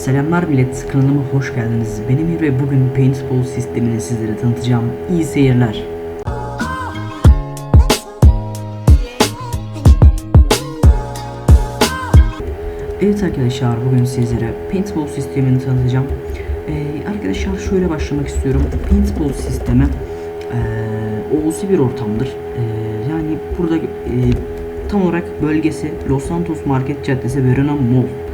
Selamlar millet, kanalıma hoş geldiniz. Benim Emir ve bugün Paintball sistemini sizlere tanıtacağım. İyi seyirler. Evet arkadaşlar, bugün sizlere Paintball sistemini tanıtacağım. Ee, arkadaşlar şöyle başlamak istiyorum. Paintball sistemi ee, olası bir ortamdır. Ee, yani burada ee, tam olarak bölgesi Los Santos Market Caddesi Verona Mall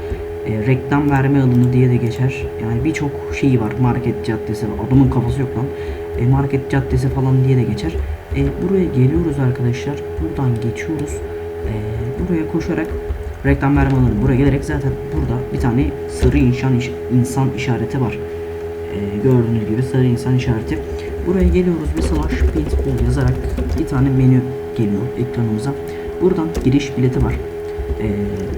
e, reklam verme alanı diye de geçer. Yani birçok şeyi var. Market caddesi. Adamın kafası yok lan. E, market caddesi falan diye de geçer. E, buraya geliyoruz arkadaşlar. Buradan geçiyoruz. E, buraya koşarak reklam verme alanı. Buraya gelerek zaten burada bir tane sarı insan, insan işareti var. E, gördüğünüz gibi sarı insan işareti. Buraya geliyoruz ve slash paintball yazarak bir tane menü geliyor ekranımıza. Buradan giriş bileti var.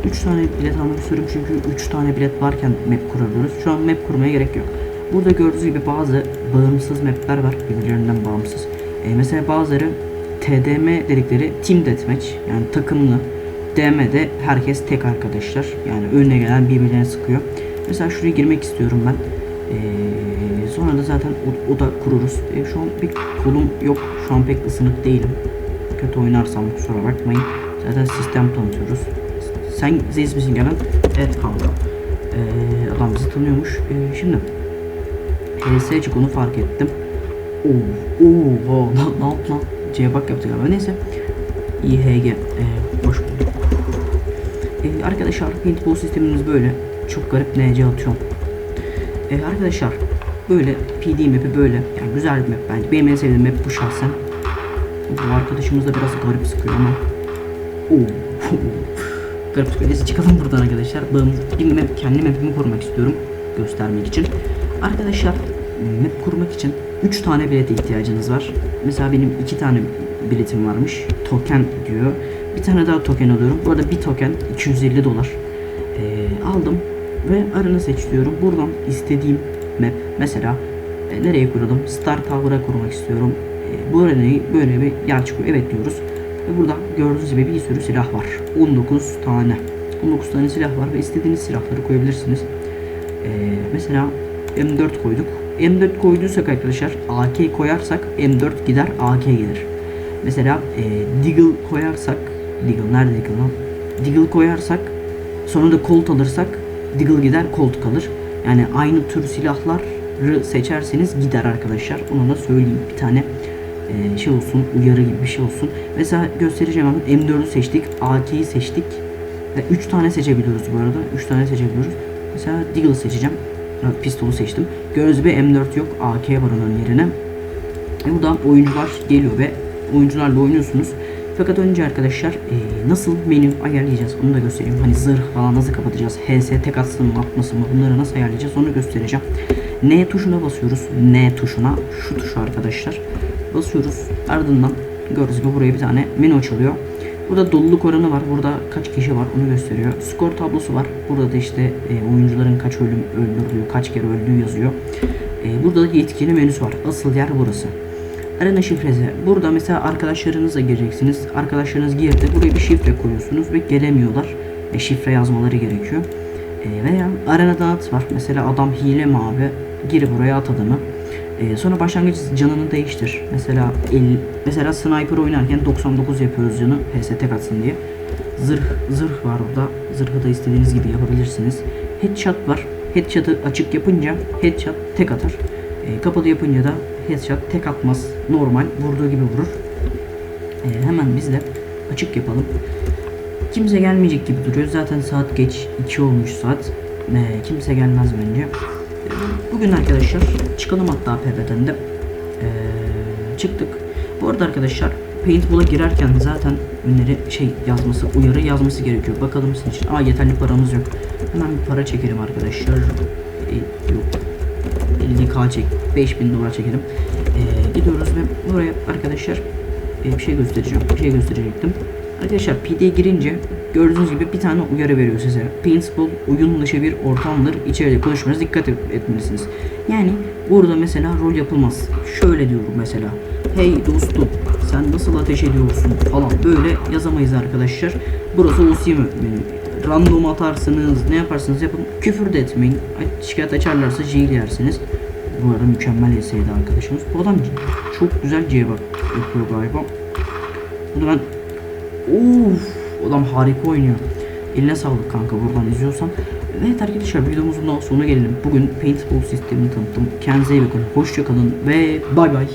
3 tane bilet almak istiyorum çünkü 3 tane bilet varken map kurabiliyoruz. Şu an map kurmaya gerek yok. Burada gördüğünüz gibi bazı bağımsız mapler var birbirlerinden bağımsız. Ee, mesela bazıları TDM dedikleri Team Deathmatch yani takımlı. DM'de herkes tek arkadaşlar. Yani önüne gelen birbirlerine sıkıyor. Mesela şuraya girmek istiyorum ben. Ee, sonra da zaten o, o da kururuz. Ee, şu an bir kolum yok. Şu an pek ısınık değilim. Kötü oynarsam kusura bakmayın. Zaten sistem tanıtıyoruz. Sen Zeyiz misin gelen? Evet kanka. Ee, adam bizi tanıyormuş. Ee, şimdi PS çık onu fark ettim. Oo, oo, ne, yaptı lan? C'ye bak yaptık galiba. Neyse. İHG. Ee, hoş bulduk. Ee, arkadaşlar paintball sistemimiz böyle. Çok garip NC atıyorum. Ee, arkadaşlar böyle PD map'i böyle. Yani güzel bir map bence. Benim en sevdiğim map bu şahsen. Bu arkadaşımız da biraz garip sıkıyor ama. Oo. Garip. Neyse çıkalım buradan arkadaşlar. Bağımsız bir map, kendi map'imi kurmak istiyorum. Göstermek için. Arkadaşlar map kurmak için 3 tane bilete ihtiyacınız var. Mesela benim 2 tane biletim varmış. Token diyor. Bir tane daha token alıyorum. Bu arada bir token 250 dolar. Ee, aldım ve arını seç diyorum. Buradan istediğim map mesela e, nereye kuralım? Star Tower'a kurmak istiyorum. E, bu arenayı böyle bir yer çıkıyor. Evet diyoruz. Ve burada gördüğünüz gibi bir sürü silah var. 19 tane. 19 tane silah var ve istediğiniz silahları koyabilirsiniz. E, mesela M4 koyduk. M4 koyduysak arkadaşlar AK koyarsak M4 gider AK gelir. Mesela e, Deagle koyarsak Deagle nerede Deagle lan? Deagle koyarsak sonra da Colt alırsak Deagle gider Colt kalır. Yani aynı tür silahları seçerseniz gider arkadaşlar. Onu da söyleyeyim. Bir tane e, şey olsun, uyarı gibi bir şey olsun. Mesela göstereceğim ama M4'ü seçtik, AK'yi seçtik. Ve 3 tane seçebiliyoruz bu arada. 3 tane seçebiliyoruz. Mesela Deagle seçeceğim. Pistolu seçtim. Gördüğünüz gibi M4 yok. AK var onun yerine. E, buradan oyuncular geliyor ve oyuncularla oynuyorsunuz. Fakat önce arkadaşlar e, nasıl menü ayarlayacağız onu da göstereyim. Hani zırh falan nasıl kapatacağız? HS tek atsın mı atmasın mı bunları nasıl ayarlayacağız onu göstereceğim. N tuşuna basıyoruz. N tuşuna şu tuşu arkadaşlar. Basıyoruz. Ardından gördüğünüz gibi buraya bir tane menü açılıyor. Burada doluluk oranı var. Burada kaç kişi var onu gösteriyor. Skor tablosu var. Burada da işte e, oyuncuların kaç ölüm öldürdüğü, kaç kere öldüğü yazıyor. E, burada da yetkili menüsü var. Asıl yer burası. Arena şifresi. Burada mesela arkadaşlarınızla gireceksiniz. Arkadaşlarınız girdi. Buraya bir şifre koyuyorsunuz ve gelemiyorlar. E, şifre yazmaları gerekiyor. E, veya arena dağıt var. Mesela adam hile mi abi? Gir buraya at adamı. E, sonra başlangıç canını değiştir. Mesela 50, mesela sniper oynarken 99 yapıyoruz canı PS tek atsın diye. Zırh zırh var burada. Zırhı da istediğiniz gibi yapabilirsiniz. Headshot var. Headshot'ı açık yapınca headshot tek atar. E, kapalı yapınca da headshot tek atmaz. Normal vurduğu gibi vurur. E, hemen biz de açık yapalım. Kimse gelmeyecek gibi duruyor. Zaten saat geç. 2 olmuş saat. E, kimse gelmez bence. E, bugün arkadaşlar çıkalım hatta PvP'den de. E, çıktık. Bu arada arkadaşlar Paintball'a girerken zaten ünleri şey yazması, uyarı yazması gerekiyor. Bakalım sizin için. Aa yeterli paramız yok. Hemen bir para çekelim arkadaşlar. E, yok. 50k çek, 5000 dolar çekelim. Ee, gidiyoruz ve buraya arkadaşlar e, bir şey göstereceğim. Bir şey gösterecektim. Arkadaşlar PD'ye girince gördüğünüz gibi bir tane uyarı veriyor size. Paintball oyun dışı bir ortamdır. İçeride konuşmanız dikkat et- etmelisiniz. Yani burada mesela rol yapılmaz. Şöyle diyorum mesela. Hey dostum sen nasıl ateş ediyorsun falan böyle yazamayız arkadaşlar. Burası OC menü. random atarsınız ne yaparsınız yapın küfür de etmeyin şikayet açarlarsa jail yersiniz bu arada mükemmel yeseydi arkadaşımız bu adam çok güzel C bak yapıyor galiba bunu ben Of, adam harika oynuyor. Eline sağlık kanka buradan izliyorsan. Evet arkadaşlar videomuzun daha sonuna gelelim. Bugün paintball sistemini tanıttım. Kendinize iyi bakın. Hoşça kalın ve bay bay.